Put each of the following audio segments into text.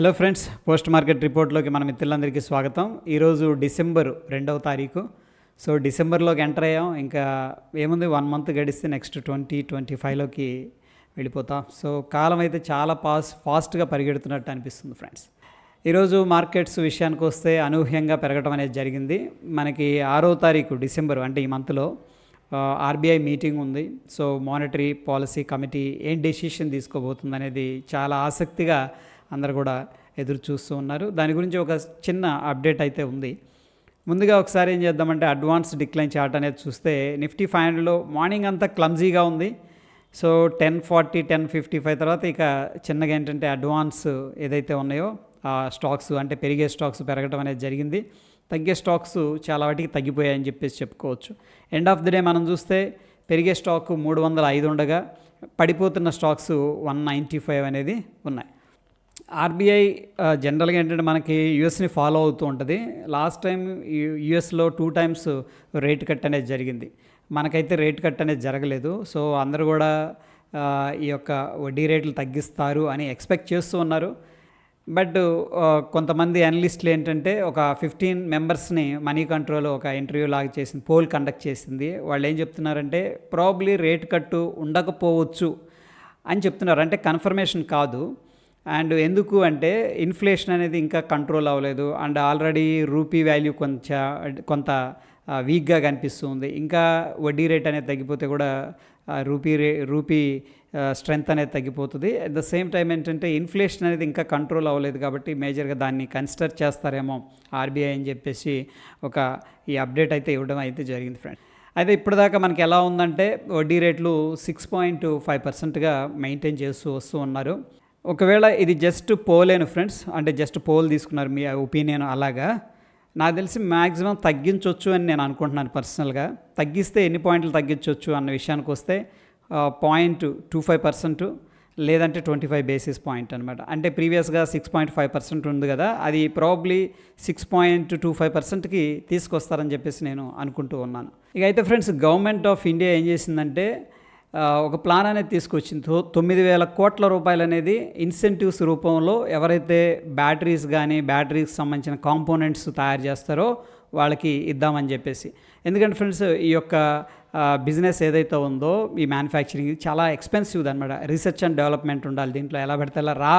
Hello friends post market రిపోర్ట్లోకి మన మిత్రులందరికీ స్వాగతం. ఈరోజు డిసెంబర్ రెండవ తారీఖు. సో డిసెంబర్లోకి ఎంటర్ అయ్యాం. ఇంకా ఏముంది వన్ మంత్ గడిస్తే నెక్స్ట్ ట్వంటీ ట్వంటీ ఫైవ్లోకి వెళ్ళిపోతాం. సో కాలం అయితే చాలా పాస్ ఫాస్ట్గా పరిగెడుతున్నట్టు అనిపిస్తుంది ఫ్రెండ్స్ ఈరోజు మార్కెట్స్ విషయానికి వస్తే అనూహ్యంగా పెరగడం అనేది జరిగింది. మనకి ఆరో తారీఖు డిసెంబర్ అంటే ఈ మంత్లో ఆర్బీఐ మీటింగ్ ఉంది. సో మానిటరీ పాలసీ కమిటీ ఏం డెసిషన్ తీసుకోబోతుంది అనేది చాలా ఆసక్తిగా అందరు కూడా ఎదురు చూస్తూ ఉన్నారు. దాని గురించి ఒక చిన్న అప్డేట్ అయితే ఉంది. ముందుగా ఒకసారి ఏం చేద్దామంటే అడ్వాన్స్ డిక్లైన్ చార్ట్ అనేది చూస్తే నిఫ్టీ ఫైవ్ హండ్రెడ్లో మార్నింగ్ అంతా క్లమ్జీగా ఉంది. So ten forty ten fifty five తర్వాత ఇక చిన్నగా ఏంటంటే అడ్వాన్స్ ఏదైతే ఉన్నాయో ఆ స్టాక్స్ అంటే పెరిగే స్టాక్స్ పెరగడం అనేది జరిగింది. తగ్గే స్టాక్స్ చాలా వాటికి తగ్గిపోయాయని చెప్పేసి చెప్పుకోవచ్చు. ఎండ్ ఆఫ్ ది డే మనం చూస్తే పెరిగే స్టాక్ మూడు వందల ఐదు ఉండగా పడిపోతున్న స్టాక్స్ వన్ నైంటీ ఫైవ్ అనేది ఉన్నాయి. ఆర్బీఐ జనరల్గా ఏంటంటే మనకి యుఎస్ని ఫాలో అవుతూ ఉంటుంది. లాస్ట్ టైం యుఎస్లో టూ టైమ్స్ రేట్ కట్ అనేది జరిగింది. మనకైతే రేట్ కట్ అనేది జరగలేదు. సో అందరూ కూడా ఈ యొక్క వడ్డీ రేట్లు తగ్గిస్తారు అని ఎక్స్పెక్ట్ చేస్తూ ఉన్నారు. బట్ కొంతమంది అనలిస్టులు ఏంటంటే ఒక ఫిఫ్టీన్ మెంబర్స్ని మనీ కంట్రోల్ ఒక ఇంటర్వ్యూ లాగా చేసింది పోల్ కండక్ట్ చేసింది. వాళ్ళు ఏం చెప్తున్నారంటే ప్రాబ్లీ రేట్ కట్టు ఉండకపోవచ్చు అని చెప్తున్నారు. అంటే కన్ఫర్మేషన్ కాదు. అండ్ ఎందుకు అంటే ఇన్ఫ్లేషన్ అనేది ఇంకా కంట్రోల్ అవ్వలేదు. అండ్ ఆల్రెడీ రూపీ వాల్యూ కొంచెం కొంత వీక్గా కనిపిస్తుంది ఇంకా వడ్డీ రేట్ అనేది తగ్గిపోతే కూడా రూపీ రే రూపీ స్ట్రెంగ్త్ అనేది తగ్గిపోతుంది. అట్ ద సేమ్ టైం ఏంటంటే ఇన్ఫ్లేషన్ అనేది ఇంకా కంట్రోల్ అవ్వలేదు కాబట్టి మేజర్గా దాన్ని కన్సిడర్ చేస్తారేమో ఆర్బీఐ అని చెప్పేసి ఒక ఈ అప్డేట్ అయితే ఇవ్వడం అయితే జరిగింది ఫ్రెండ్ అయితే ఇప్పటిదాకా మనకి ఎలా ఉందంటే వడ్డీ రేట్లు సిక్స్ పాయింట్ ఫైవ్ పర్సెంట్గా మెయింటైన్ చేస్తూ వస్తూ ఉన్నారు. ఒకవేళ ఇది జస్ట్ పోలేను ఫ్రెండ్స్ అంటే జస్ట్ పోల్ తీసుకున్నారు మీ ఒపీనియన్ అలాగా నాకు తెలిసి మ్యాక్సిమం తగ్గించవచ్చు అని నేను అనుకుంటున్నాను పర్సనల్గా తగ్గిస్తే ఎన్ని పాయింట్లు తగ్గించవచ్చు అన్న విషయానికి వస్తే పాయింట్ టూ ఫైవ్ పర్సెంట్ లేదంటే ట్వంటీ ఫైవ్ బేసిస్ పాయింట్ అనమాట అంటే ప్రీవియస్గా సిక్స్ పాయింట్ ఫైవ్ పర్సెంట్ ఉంది కదా అది probably six point two five పర్సెంట్కి తీసుకొస్తారని చెప్పేసి నేను అనుకుంటూ ఉన్నాను. ఇక అయితే ఫ్రెండ్స్ గవర్నమెంట్ ఆఫ్ ఇండియా ఏం చేసిందంటే ఒక ప్లాన్ అనేది తీసుకొచ్చింది. తొమ్మిది వేల కోట్ల రూపాయలు అనేది ఇన్సెంటివ్స్ రూపంలో ఎవరైతే బ్యాటరీస్ కానీ బ్యాటరీకి సంబంధించిన కాంపోనెంట్స్ తయారు చేస్తారో వాళ్ళకి ఇద్దామని చెప్పేసి. ఎందుకంటే ఫ్రెండ్స్ ఈ యొక్క బిజినెస్ ఏదైతే ఉందో ఈ మ్యానుఫ్యాక్చరింగ్ చాలా ఎక్స్పెన్సివ్ అనమాట రీసెర్చ్ అండ్ డెవలప్మెంట్ ఉండాలి దీంట్లో. ఎలా పెడితే అలా రా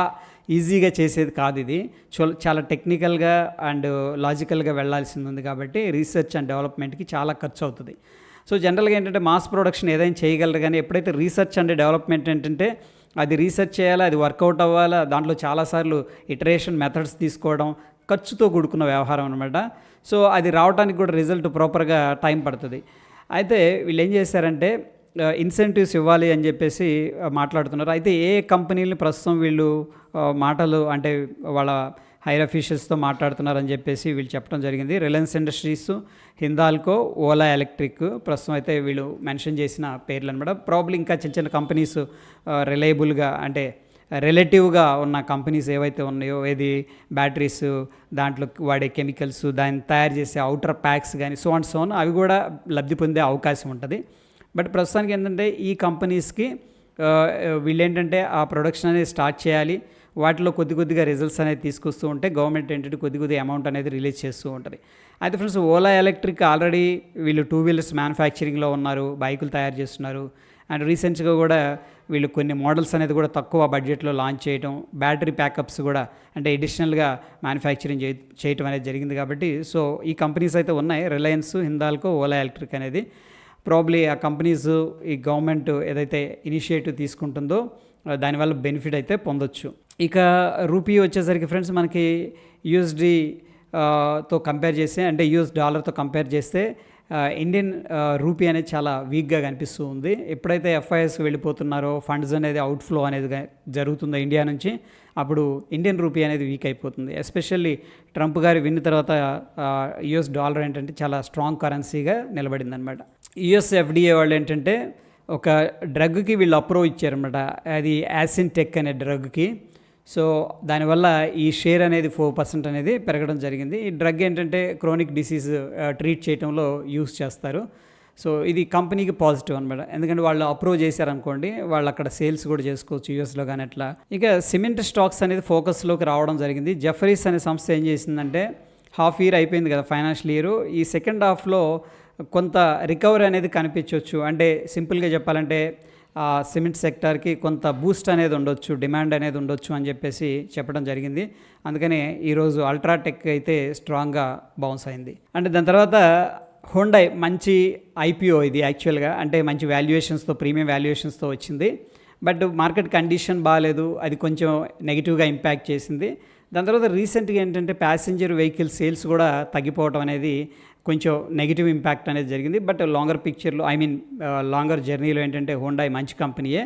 ఈజీగా చేసేది కాదు ఇది. చాలా టెక్నికల్గా అండ్ లాజికల్గా వెళ్ళాల్సింది ఉంది కాబట్టి రీసెర్చ్ అండ్ డెవలప్మెంట్కి చాలా ఖర్చు అవుతుంది సో జనరల్గా ఏంటంటే మాస్ ప్రొడక్షన్ ఏదైనా చేయగలరు కానీ ఎప్పుడైతే రీసెర్చ్ అండ్ డెవలప్మెంట్ ఏంటంటే అది రీసెర్చ్ చేయాలా అది వర్కౌట్ అవ్వాలా దాంట్లో చాలాసార్లు ఇటరేషన్ మెథడ్స్ తీసుకోవడం ఖర్చుతో కూడుకున్న వ్యవహారం అనమాట సో అది రావడానికి కూడా రిజల్ట్ ప్రాపర్గా టైం పడుతుంది. అయితే వీళ్ళు ఏం చేశారంటే ఇన్సెంటివ్స్ ఇవ్వాలి అని చెప్పేసి మాట్లాడుతున్నారు. అయితే ఏ కంపెనీలు ప్రస్తుతం వీళ్ళు మాటలు అంటే వాళ్ళ హైర్ అఫీషియల్స్తో మాట్లాడుతున్నారని చెప్పేసి వీళ్ళు చెప్పడం జరిగింది. Reliance Industries Hindalco Ola Electric ప్రస్తుతం అయితే వీళ్ళు మెన్షన్ చేసిన పేర్లు అనమాట ప్రాబ్లీ ఇంకా చిన్న చిన్న కంపెనీస్ రిలయబుల్గా అంటే రిలేటివ్గా ఉన్న కంపెనీస్ ఏవైతే ఉన్నాయో ఏది బ్యాటరీస్ దాంట్లో వాడే కెమికల్స్ దాన్ని తయారు చేసే అవుటర్ ప్యాక్స్ కానీ సో అండ్ సోన్ అవి కూడా లబ్ధి పొందే అవకాశం ఉంటుంది. బట్ ప్రస్తుతానికి ఏంటంటే ఈ కంపెనీస్కి వీళ్ళేంటంటే ఆ ప్రొడక్షన్ అనేది స్టార్ట్ చేయాలి. వాటిలో కొద్ది కొద్దిగా రిజల్ట్స్ అనేది తీసుకొస్తూ ఉంటే గవర్నమెంట్ ఏంటంటే కొద్ది కొద్ది అమౌంట్ అనేది రిలీజ్ చేస్తూ ఉంటుంది. అయితే ఫ్రెండ్స్ ఓలా ఎలక్ట్రిక్ ఆల్రెడీ వీళ్ళు టూ వీలర్స్ మ్యానుఫ్యాక్చరింగ్లో ఉన్నారు బైకులు తయారు చేస్తున్నారు. అండ్ రీసెంట్గా కూడా వీళ్ళు కొన్ని మోడల్స్ అనేది కూడా తక్కువ బడ్జెట్లో లాంచ్ చేయడం బ్యాటరీ ప్యాకప్స్ కూడా అంటే ఎడిషనల్గా మ్యానుఫ్యాక్చరింగ్ చేయటం అనేది జరిగింది కాబట్టి సో ఈ కంపెనీస్ అయితే ఉన్నాయి. రిలయన్స్ హిందాల్కో ఓలా ఎలక్ట్రిక్ అనేది ప్రాబ్లీ ఆ కంపెనీస్ ఈ గవర్నమెంట్ ఏదైతే ఇనిషియేటివ్ తీసుకుంటుందో దానివల్ల బెనిఫిట్ అయితే పొందొచ్చు. ఇక రూపీ వచ్చేసరికి ఫ్రెండ్స్ మనకి యూఎస్డి తో కంపేర్ చేస్తే అంటే యూఎస్ డాలర్తో కంపేర్ చేస్తే ఇండియన్ రూపీ అనేది చాలా వీక్గా కనిపిస్తూ ఉంది. ఎప్పుడైతే ఎఫ్ఐఎస్ వెళ్ళిపోతున్నారో ఫండ్స్ అనేది అవుట్ఫ్లో అనేది జరుగుతుందో ఇండియా నుంచి అప్పుడు ఇండియన్ రూపీ అనేది వీక్ అయిపోతుంది. ఎస్పెషల్లీ ట్రంప్ గారి విన్న తర్వాత యుఎస్ డాలర్ ఏంటంటే చాలా స్ట్రాంగ్ కరెన్సీగా నిలబడింది అనమాట యుఎస్ ఎఫ్డిఏ వాళ్ళు ఏంటంటే ఒక డ్రగ్కి వీళ్ళు అప్రూవ్ ఇచ్చారనమాట అది యాసిన్ టెక్ అనే డ్రగ్కి. సో దానివల్ల ఈ షేర్ అనేది ఫోర్ పర్సెంట్ అనేది పెరగడం జరిగింది. ఈ డ్రగ్ ఏంటంటే క్రోనిక్ డిసీజ్ ట్రీట్ చేయడంలో యూస్ చేస్తారు. సో ఇది కంపెనీకి పాజిటివ్ అనమాట ఎందుకంటే వాళ్ళు అప్రూవ్ చేశారనుకోండి వాళ్ళు అక్కడ సేల్స్ కూడా చేసుకోవచ్చు యూఎస్లో కానీ అట్లా. ఇక సిమెంట్ స్టాక్స్ అనేది ఫోకస్లోకి రావడం జరిగింది. జెఫరీస్ అనే సంస్థ ఏం చేసిందంటే హాఫ్ ఇయర్ అయిపోయింది కదా ఫైనాన్షియల్ ఇయర్. ఈ సెకండ్ హాఫ్లో కొంత రికవరీ అనేది కనిపించవచ్చు అంటే సింపుల్గా చెప్పాలంటే ఆ సిమెంట్ సెక్టార్కి కొంత బూస్ట్ అనేది ఉండొచ్చు డిమాండ్ అనేది ఉండొచ్చు అని చెప్పేసి చెప్పడం జరిగింది. అందుకని ఈరోజు అల్ట్రాటెక్ అయితే స్ట్రాంగ్గా బౌన్స్ అయింది. అంటే దాని తర్వాత హోండై మంచి ఐపీఓ ఇది యాక్చువల్గా. అంటే మంచి వాల్యుయేషన్స్తో ప్రీమియం వాల్యుయేషన్స్తో వచ్చింది. బట్ మార్కెట్ కండిషన్ బాగాలేదు. అది కొంచెం నెగిటివ్గా ఇంపాక్ట్ చేసింది. దాని తర్వాత రీసెంట్గా ఏంటంటే ప్యాసింజర్ వెహికల్ సేల్స్ కూడా తగ్గిపోవడం అనేది కొంచెం నెగిటివ్ ఇంపాక్ట్ అనేది జరిగింది. బట్ లాంగర్ పిక్చర్లో ఐ మీన్ లాంగర్ జర్నీలో ఏంటంటే హోండా మంచి కంపెనీయే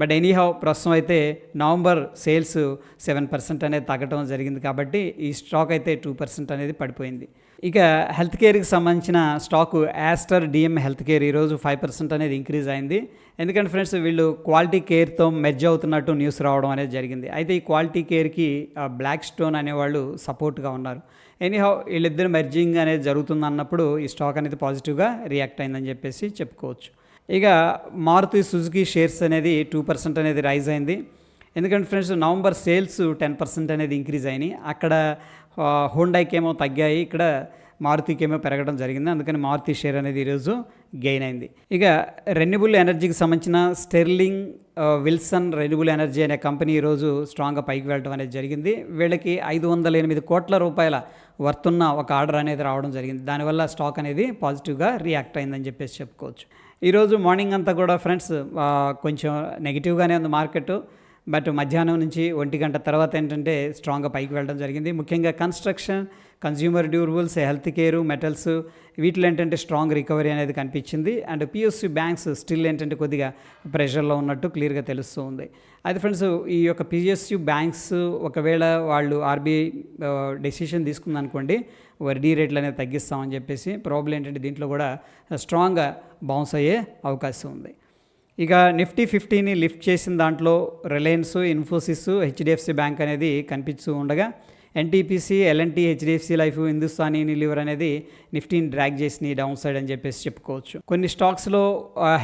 బట్ ఎనీహౌ ప్రస్తుతం అయితే నవంబర్ సేల్స్ సెవెన్ పర్సెంట్ అనేది తగ్గడం జరిగింది కాబట్టి ఈ స్టాక్ అయితే టూ పర్సెంట్ అనేది పడిపోయింది. ఇక హెల్త్ కేర్కి సంబంధించిన stock Aster DM health care ఈరోజు ఫైవ్ పర్సెంట్ అనేది ఇంక్రీజ్ అయింది. ఎందుకంటే ఫ్రెండ్స్ వీళ్ళు క్వాలిటీ కేర్తో మెర్జ్ అవుతున్నట్టు న్యూస్ రావడం అనేది జరిగింది. అయితే ఈ క్వాలిటీ కేర్కి బ్లాక్ స్టోన్ అనేవాళ్ళు సపోర్ట్గా ఉన్నారు. ఎనీహౌ వీళ్ళిద్దరు మెర్జింగ్ అనేది జరుగుతుంది అన్నప్పుడు ఈ స్టాక్ అనేది పాజిటివ్గా రియాక్ట్ అయిందని చెప్పేసి చెప్పుకోవచ్చు. ఇక మారుతి సుజుకి షేర్స్ అనేది టూ పర్సెంట్ అనేది రైజ్ అయింది. ఎందుకంటే friends November sales ten percent అనేది ఇంక్రీజ్ అయినాయి. అక్కడ ఆ, ఏమో తగ్గాయి. ఇక్కడ మారుతికి ఏమో పెరగడం జరిగింది. అందుకని మారుతి షేర్ అనేది ఈరోజు గెయిన్ అయింది. ఇక రెన్యూబుల్ ఎనర్జీకి సంబంధించిన స్టెర్లింగ్ విల్సన్ రెన్యూబుల్ ఎనర్జీ అనే కంపెనీ ఈరోజు స్ట్రాంగ్గా పైకి వెళ్ళడం అనేది జరిగింది. వీళ్ళకి ఐదు వందల ఎనిమిది కోట్ల రూపాయల వర్తున్న ఒక ఆర్డర్ అనేది రావడం జరిగింది. దానివల్ల స్టాక్ అనేది పాజిటివ్గా రియాక్ట్ అయిందని చెప్పేసి చెప్పుకోవచ్చు. ఈరోజు మార్నింగ్ అంతా కూడా ఫ్రెండ్స్ కొంచెం నెగిటివ్గానే ఉంది మార్కెట్ బట్ మధ్యాహ్నం నుంచి ఒంటి గంట తర్వాత ఏంటంటే స్ట్రాంగ్గా పైకి వెళ్ళడం జరిగింది. ముఖ్యంగా construction consumer durables health care metals వీటిలో ఏంటంటే స్ట్రాంగ్ రికవరీ అనేది కనిపించింది. అండ్ పిఎస్సి బ్యాంక్స్ స్టిల్ ఏంటంటే కొద్దిగా ప్రెషర్లో ఉన్నట్టు క్లియర్గా తెలుస్తూ ఉంది. అయితే ఫ్రెండ్స్ ఈ యొక్క పిఎస్యు బ్యాంక్స్ ఒకవేళ వాళ్ళు ఆర్బీఐ డెసిషన్ తీసుకుందనుకోండి వడ్డీ రేట్లు అనేది తగ్గిస్తామని చెప్పేసి ప్రాబ్లం ఏంటంటే దీంట్లో కూడా స్ట్రాంగ్గా బౌన్స్ అయ్యే అవకాశం ఉంది. ఇక నిఫ్టీ ఫిఫ్టీని లిఫ్ట్ చేసిన దాంట్లో రిలయన్స్ ఇన్ఫోసిస్ హెచ్డిఎఫ్సి బ్యాంక్ అనేది కనిపిస్తూ ఉండగా NTPC LNT HDFC life Hindustani lever అనేది నిఫ్టీని డ్రాగ్ చేసి డౌన్ సైడ్ అని చెప్పేసి చెప్పుకోవచ్చు. కొన్ని స్టాక్స్లో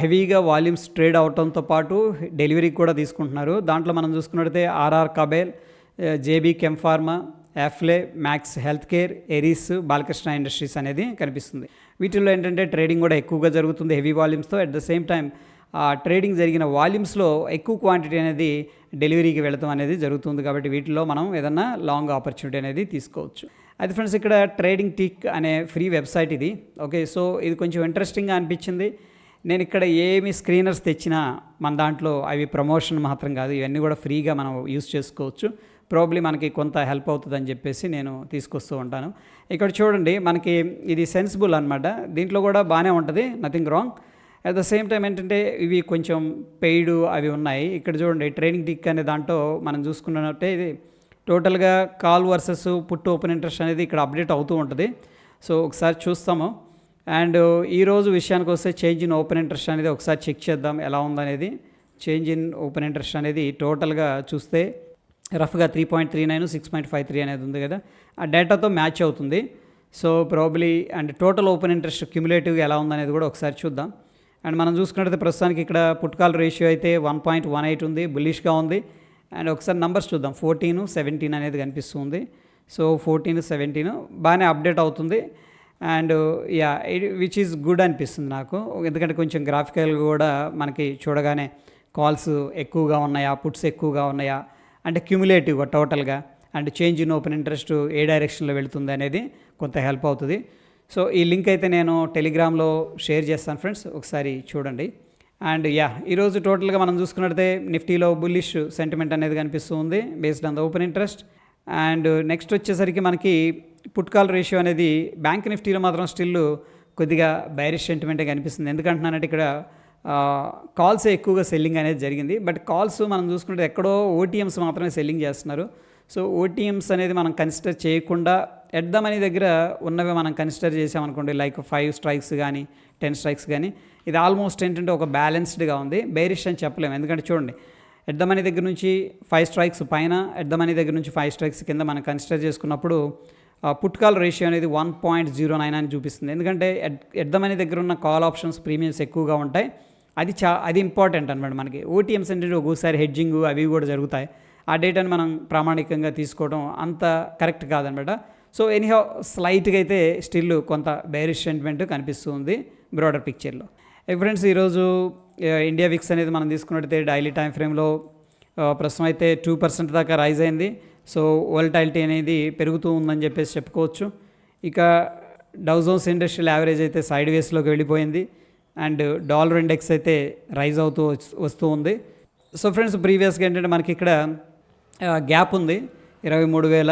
హెవీగా వాల్యూమ్స్ ట్రేడ్ అవడంతో పాటు డెలివరీ కూడా తీసుకుంటున్నారు. దాంట్లో మనం చూసుకున్నట్టయితే RR Kabel JB chem pharma Affle Max health care Eris Balkrishna Industries అనేది కనిపిస్తుంది. వీటిల్లో ఏంటంటే ట్రేడింగ్ కూడా ఎక్కువగా జరుగుతుంది heavy వాల్యూమ్స్తో. At the same time trading జరిగిన వాల్యూమ్స్లో ఎక్కువ క్వాంటిటీ అనేది డెలివరీకి వెళ్ళటం అనేది జరుగుతుంది కాబట్టి వీటిలో మనం ఏదన్నా లాంగ్ ఆపర్చునిటీ అనేది తీసుకోవచ్చు. అయితే ఫ్రెండ్స్ ఇక్కడ ట్రేడింగ్ టిక్ అనే ఫ్రీ వెబ్సైట్ ఇది. ఓకే సో ఇది కొంచెం ఇంట్రెస్టింగ్గా అనిపించింది. నేను ఇక్కడ ఏమి స్క్రీనర్స్ తెచ్చినా మన దాంట్లో అవి ప్రమోషన్ మాత్రం కాదు ఇవన్నీ కూడా ఫ్రీగా మనం యూస్ చేసుకోవచ్చు. ప్రాబ్లీ మనకి కొంత హెల్ప్ అవుతుందని చెప్పేసి నేను తీసుకొస్తూ ఉంటాను. ఇక్కడ చూడండి మనకి ఇది సెన్సిబుల్ అనమాట దీంట్లో కూడా బాగానే ఉంటుంది nothing wrong at the same time ఏంటంటే ఇవి కొంచెం పెయిడ్ అవి ఉన్నాయి. ఇక్కడ చూడండి ట్రైనింగ్ దిక్ అనే దాంట్లో మనం చూసుకున్నట్టే ఇది టోటల్గా call versus put open interest అనేది ఇక్కడ అప్డేట్ అవుతూ ఉంటుంది. సో ఒకసారి చూస్తాము. అండ్ ఈరోజు విషయానికి వస్తే చేంజ్ ఇన్ ఓపెన్ ఇంట్రెస్ట్ అనేది ఒకసారి చెక్ చేద్దాం ఎలా ఉందనేది. చేంజ్ ఇన్ ఓపెన్ ఇంట్రెస్ట్ అనేది టోటల్గా చూస్తే రఫ్గా three point three nine six point five three అనేది ఉంది కదా. ఆ డేటాతో మ్యాచ్ అవుతుంది. So probably and total open interest క్యుములేటివ్గా ఎలా ఉందనేది కూడా ఒకసారి చూద్దాం. అండ్ మనం చూసుకున్నట్టయితే ప్రస్తుతానికి ఇక్కడ పుట్కాల్ రేషియో అయితే వన్ పాయింట్ వన్ ఎయిట్ ఉంది బుల్లిష్గా ఉంది. అండ్ ఒకసారి నంబర్స్ చూద్దాం. ఫోర్టీన్ సెవెంటీన్ అనేది కనిపిస్తుంది. సో ఫోర్టీన్ సెవెంటీన్ బాగానే అప్డేట్ అవుతుంది. And yeah which is good అనిపిస్తుంది నాకు. ఎందుకంటే కొంచెం గ్రాఫికల్ కూడా మనకి చూడగానే కాల్స్ ఎక్కువగా ఉన్నాయా పుట్స్ ఎక్కువగా ఉన్నాయా అంటే క్యుములేటివ్గా టోటల్గా and change in open interest ఏ డైరెక్షన్లో వెళుతుంది అనేది కొంత హెల్ప్ అవుతుంది. సో ఈ లింక్ అయితే నేను టెలిగ్రామ్లో షేర్ చేస్తాను ఫ్రెండ్స్ ఒకసారి చూడండి. అండ్ యా ఈరోజు టోటల్గా మనం చూసుకున్నట్టే నిఫ్టీలో బుల్లిష్ సెంటిమెంట్ అనేది కనిపిస్తుంది based on the open interest and next వచ్చేసరికి మనకి పుట్కాల్ రేషియో అనేది బ్యాంక్ నిఫ్టీలో మాత్రం స్టిల్ కొద్దిగా బైరిష్ సెంటిమెంటే కనిపిస్తుంది. ఎందుకంటున్నానంటే ఇక్కడ కాల్స్ ఎక్కువగా సెల్లింగ్ అనేది జరిగింది. బట్ కాల్స్ మనం చూసుకుంటే ఎక్కడో ఓటీఎమ్స్ మాత్రమే సెల్లింగ్ చేస్తున్నారు. సో ఓటీఎమ్స్ అనేది మనం కన్సిడర్ చేయకుండా ఎట్ ద మనీ దగ్గర ఉన్నవి మనం కన్సిడర్ చేసామనుకోండి లైక్ ఫైవ్ స్ట్రైక్స్ కానీ టెన్ స్ట్రైక్స్ కానీ ఇది ఆల్మోస్ట్ ఏంటంటే ఒక బ్యాలెన్స్డ్గా ఉంది. బేరిష్ అని చెప్పలేము. ఎందుకంటే చూడండి ఎట్ ద మనీ దగ్గర నుంచి ఫైవ్ స్ట్రైక్స్ పైన ఎట్ ద మనీ దగ్గర నుంచి ఫైవ్ స్ట్రైక్స్ కింద మనం కన్సిడర్ చేసుకున్నప్పుడు పుట్కాల్ రేషియో అనేది వన్ పాయింట్ జీరో నైన్ అని చూపిస్తుంది. ఎందుకంటే ఎడ్ ఎట్ ద మనీ దగ్గర ఉన్న కాల్ ఆప్షన్స్ ప్రీమియమ్స్ ఎక్కువగా ఉంటాయి. అది చా అది ఇంపార్టెంట్ అనమాట మనకి. ఓటీఎంస్ అంటే ఒక్కోసారి హెడ్జింగ్ అవి కూడా జరుగుతాయి. ఆ డేటాని మనం ప్రామాణికంగా తీసుకోవడం అంత కరెక్ట్ కాదనమాట సో ఎనీహౌ స్లైట్గా అయితే స్టిల్ కొంత బేరిష్ సెంటిమెంట్ కనిపిస్తుంది బ్రాడర్ పిక్చర్లో. ఫ్రెండ్స్ ఈరోజు ఇండియా విక్స్ అనేది మనం తీసుకున్నట్టయితే డైలీ టైం ఫ్రేమ్లో ప్రస్తుతం అయితే టూ పర్సెంట్ దాకా రైజ్ అయింది. సో వోల్టాలిటీ అనేది పెరుగుతూ ఉందని చెప్పేసి చెప్పుకోవచ్చు. ఇక డౌజోన్స్ ఇండస్ట్రియల్ యావరేజ్ అయితే సైడ్ వేస్లోకి వెళ్ళిపోయింది. అండ్ డాలర్ ఇండెక్స్ అయితే రైజ్ అవుతూ వస్తూ ఉంది. సో ఫ్రెండ్స్ ప్రీవియస్గా ఏంటంటే మనకి ఇక్కడ గ్యాప్ ఉంది. ఇరవై మూడు వేల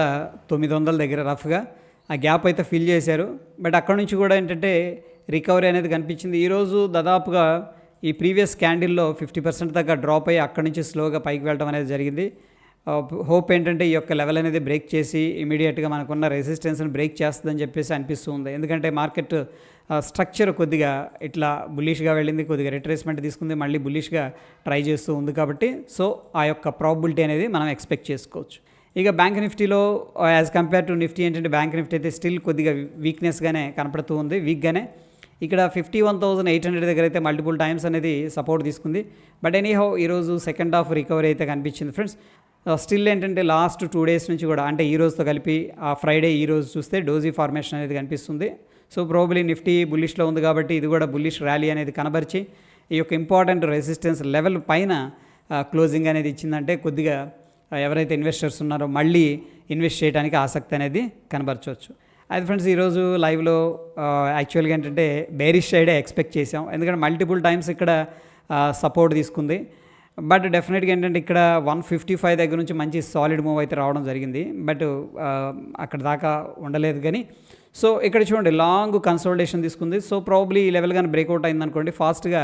తొమ్మిది వందల దగ్గర రఫ్గా. ఆ గ్యాప్ అయితే ఫిల్ చేశారు. బట్ అక్కడ నుంచి కూడా ఏంటంటే రికవరీ అనేది కనిపించింది. ఈరోజు దాదాపుగా ఈ ప్రీవియస్ క్యాండిల్లో ఫిఫ్టీ పర్సెంట్ దాకా డ్రాప్ అయ్యి అక్కడి నుంచి స్లోగా పైకి వెళ్ళడం అనేది జరిగింది. హోప్ ఏంటంటే ఈ యొక్క లెవెల్ అనేది బ్రేక్ చేసి ఇమీడియట్గా మనకున్న రెసిస్టెన్స్ని బ్రేక్ చేస్తుందని చెప్పేసి అనిపిస్తుంది. ఎందుకంటే మార్కెట్ స్ట్రక్చర్ కొద్దిగా ఇట్లా బులిష్గా వెళ్ళింది కొద్దిగా రిట్రేస్మెంట్ తీసుకుంది మళ్ళీ బులిష్గా ట్రై చేస్తూ ఉంది కాబట్టి సో ఆ యొక్క ప్రాబిలిటీ అనేది మనం ఎక్స్పెక్ట్ చేసుకోవచ్చు. ఇక బ్యాంక్ నిఫ్టీలో యాజ్ కంపేర్ టు నిఫ్టీ ఏంటంటే బ్యాంక్ నిఫ్టీ అయితే స్టిల్ కొద్దిగా వీక్నెస్గానే కనపడుతూ ఉంది వీక్గానే. ఇక్కడ fifty one thousand eight hundred దగ్గర అయితే మల్టిపుల్ టైమ్స్ అనేది సపోర్ట్ తీసుకుంది. బట్ ఎనీహౌ ఈరోజు సెకండ్ హాఫ్ రికవరీ అయితే కనిపించింది ఫ్రెండ్స్. Uh, స్టిల్ ఏంటంటే లాస్ట్ టూ డేస్ నుంచి కూడా అంటే ఈ రోజుతో కలిపి ఆ ఫ్రైడే ఈ రోజు చూస్తే డోజీ ఫార్మేషన్ అనేది కనిపిస్తుంది. సో ప్రోబబ్లీ నిఫ్టీ బుల్లిష్లో ఉంది కాబట్టి ఇది కూడా బుల్లిష్ ర్యాలీ అనేది కనబరిచి ఈ యొక్క ఇంపార్టెంట్ రెసిస్టెన్స్ లెవెల్ పైన uh, క్లోజింగ్ అనేది ఇచ్చిందంటే కొద్దిగా uh, ఎవరైతే ఇన్వెస్టర్స్ ఉన్నారో మళ్ళీ ఇన్వెస్ట్ చేయడానికి ఆసక్తి అనేది కనబరచవచ్చు. అది ఫ్రెండ్స్ ఈరోజు లైవ్లో యాక్చువల్గా ఏంటంటే బేరిష్ సైడే ఎక్స్పెక్ట్ చేసాం ఎందుకంటే మల్టిపుల్ టైమ్స్ ఇక్కడ సపోర్ట్ తీసుకుంది. బట్ డెఫినెట్గా ఏంటంటే ఇక్కడ వన్ ఫిఫ్టీ ఫైవ్ దగ్గర నుంచి మంచి సాలిడ్ మూవ్ అయితే రావడం జరిగింది. బట్ అక్కడ దాకా ఉండలేదు కానీ సో ఇక్కడ చూడండి లాంగ్ కన్సల్టేషన్ తీసుకుంది. సో ప్రాబ్లీ ఈ లెవెల్ కానీ బ్రేక్అవుట్ అయింది అనుకోండి ఫాస్ట్గా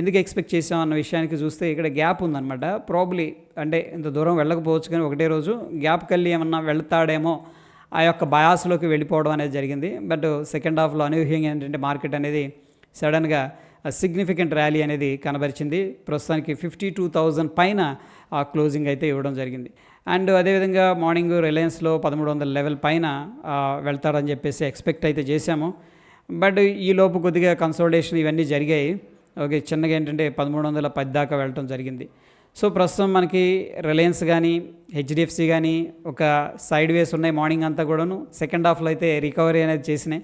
ఎందుకు ఎక్స్పెక్ట్ చేసాం అన్న విషయానికి చూస్తే ఇక్కడ గ్యాప్ ఉందన్నమాట. ప్రాబ్లీ అంటే ఇంత దూరం వెళ్ళకపోవచ్చు కానీ ఒకటే రోజు గ్యాప్ కల్లి ఏమన్నా వెళ్తాడేమో ఆ యొక్క బయాస్లోకి వెళ్ళిపోవడం అనేది జరిగింది. బట్ సెకండ్ హాఫ్లో అనూహ్యంగా ఏంటంటే మార్కెట్ అనేది సడన్గా సిగ్నిఫికెంట్ ర్యాలీ అనేది కనబరిచింది. ప్రస్తుతానికి ఫిఫ్టీ టూ థౌజండ్ పైన ఆ క్లోజింగ్ అయితే ఇవ్వడం జరిగింది. అండ్ అదేవిధంగా మార్నింగ్ రిలయన్స్లో పదమూడు వందల లెవెల్ పైన వెళ్తాడని వెళ్తారని చెప్పేసి ఎక్స్పెక్ట్ అయితే చేశాము. బట్ ఈ లోపు కొద్దిగా కన్సల్టేషన్ ఇవన్నీ జరిగాయి. ఓకే చిన్నగా ఏంటంటే పదమూడు వందల పది దాకా వెళ్ళటం జరిగింది. సో ప్రస్తుతం మనకి రిలయన్స్ కానీ హెచ్డిఎఫ్సి కానీ ఒక సైడ్ వేస్ ఉన్నాయి మార్నింగ్ అంతా కూడాను. సెకండ్ హాఫ్లో అయితే రికవరీ అనేది చేసినాయి.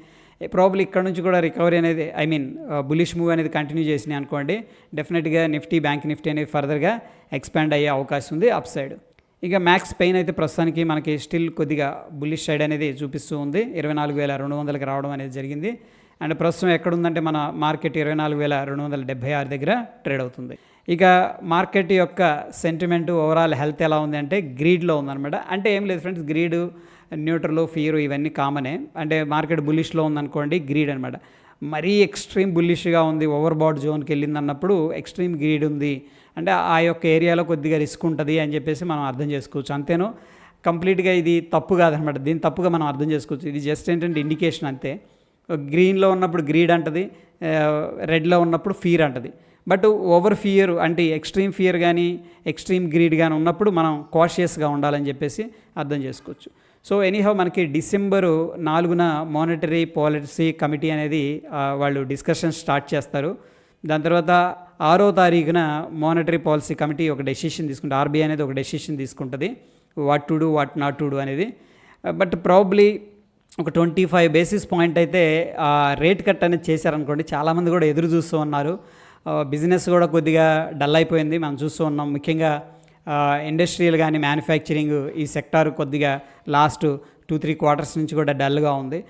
ప్రాబ్లీ ఇక్కడ నుంచి కూడా రికవరీ అనేది ఐ మీన్ బులిష్ మూవ్ అనేది కంటిన్యూ చేసినాయి అనుకోండి. డెఫినెట్గా నిఫ్టీ బ్యాంక్ నిఫ్టీ అనేది ఫర్దర్గా ఎక్స్పాండ్ అయ్యే అవకాశం ఉంది అప్ సైడ్ ఇక మ్యాక్స్ పెయిన్ అయితే ప్రస్తుతానికి మనకి స్టిల్ కొద్దిగా బుల్లిష్ సైడ్ అనేది చూపిస్తూ ఉంది. ఇరవై నాలుగు వేల రెండు వందలకి రావడం అనేది జరిగింది. అండ్ ప్రస్తుతం ఎక్కడుందంటే మన మార్కెట్ ఇరవై నాలుగు వేల రెండు వందల డెబ్బై ఆరు దగ్గర ట్రేడ్ అవుతుంది. ఇక మార్కెట్ యొక్క సెంటిమెంట్ ఓవరాల్ హెల్త్ ఎలా ఉంది అంటే గ్రీడ్లో ఉందన్నమాట. అంటే ఏం లేదు ఫ్రెండ్స్ గ్రీడ్ న్యూట్రల్ ఫియర్ ఇవన్నీ కామనే. అంటే మార్కెట్ బుల్లిష్లో ఉందనుకోండి గ్రీడ్ అనమాట మరీ ఎక్స్ట్రీమ్ బుల్లిష్గా ఉంది ఓవర్ బాడ్ జోన్కి వెళ్ళింది అన్నప్పుడు ఎక్స్ట్రీమ్ గ్రీడ్ ఉంది. అంటే ఆ యొక్క ఏరియాలో కొద్దిగా రిస్క్ ఉంటుంది అని చెప్పేసి మనం అర్థం చేసుకోవచ్చు. అంతేను కంప్లీట్గా ఇది తప్పు కాదనమాట దీన్ని తప్పుగా మనం అర్థం చేసుకోవచ్చు. ఇది జస్ట్ ఏంటంటే ఇండికేషన్ అంతే. గ్రీన్లో ఉన్నప్పుడు గ్రీడ్ అంటది రెడ్లో ఉన్నప్పుడు ఫియర్ అంటది. బట్ ఓవర్ ఫియర్ అంటే ఎక్స్ట్రీమ్ ఫియర్ కానీ ఎక్స్ట్రీమ్ గ్రీడ్ కానీ ఉన్నప్పుడు మనం కాషియస్గా ఉండాలని చెప్పేసి అర్థం చేసుకోవచ్చు. సో ఎనీహౌ మనకి డిసెంబరు నాలుగున మానిటరీ పాలసీ కమిటీ అనేది వాళ్ళు డిస్కషన్ స్టార్ట్ చేస్తారు. దాని తర్వాత ఆరో తారీఖున మానిటరీ పాలసీ కమిటీ ఒక డెసిషన్ తీసుకుంటుంది. ఆర్బీఐ అనేది ఒక డెసిషన్ తీసుకుంటుంది. What to do what not to do అనేది. బట్ ప్రాబ్లీ ఒక ట్వంటీ ఫైవ్ బేసిస్ పాయింట్ అయితే ఆ రేట్ కట్ అనేది చేశారనుకోండి చాలామంది కూడా ఎదురు చూస్తూ ఉన్నారు. బిజినెస్ కూడా కొద్దిగా డల్ అయిపోయింది. మనం చూస్తూ ఉన్నాం. ముఖ్యంగా ఇండస్ట్రియల్ కానీ మ్యానుఫ్యాక్చరింగ్ ఈ సెక్టార్ కొద్దిగా లాస్ట్ టూ త్రీ క్వార్టర్స్ నుంచి కూడా డల్గా ఉంది.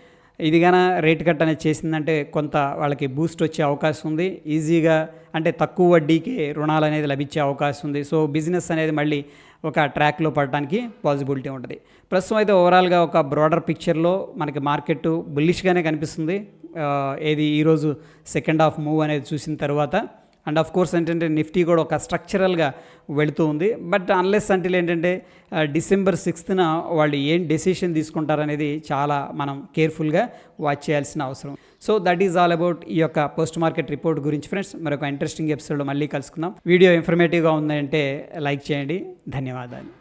ఇది గాన రేట్ కట్ అనేది చేసిందంటే కొంత వాళ్ళకి బూస్ట్ వచ్చే అవకాశం ఉంది. ఈజీగా అంటే తక్కువ వడ్డీకి రుణాలు అనేది లభించే అవకాశం ఉంది. సో బిజినెస్ అనేది మళ్ళీ ఒక ట్రాక్లో పడటానికి పాసిబిలిటీ ఉంటుంది. ప్రస్తుతం అయితే ఓవరాల్గా ఒక బ్రాడర్ పిక్చర్లో మనకి మార్కెట్ బుల్లిష్గానే కనిపిస్తుంది. ఏది ఈరోజు సెకండ్ హాఫ్ మూవ్ అనేది చూసిన తర్వాత అండ్ ఆఫ్ కోర్స్ ఏంటంటే నిఫ్టీ కూడా ఒక స్ట్రక్చరల్గా వెళుతూ ఉంది. బట్ అన్లెస్ అంటే ఏంటంటే డిసెంబర్ సిక్స్త్న వాళ్ళు ఏం డెసిషన్ తీసుకుంటారనేది చాలా మనం కేర్ఫుల్గా వాచ్ చేయాల్సిన అవసరం. So that is all about ఈ యొక్క పోస్ట్ మార్కెట్ రిపోర్ట్ గురించి ఫ్రెండ్స్. మరొక ఇంట్రెస్టింగ్ ఎపిసోడ్లో మళ్ళీ కలుసుకుందాం. వీడియో ఇన్ఫర్మేటివ్గా ఉందంటే లైక్ చేయండి. ధన్యవాదాలు.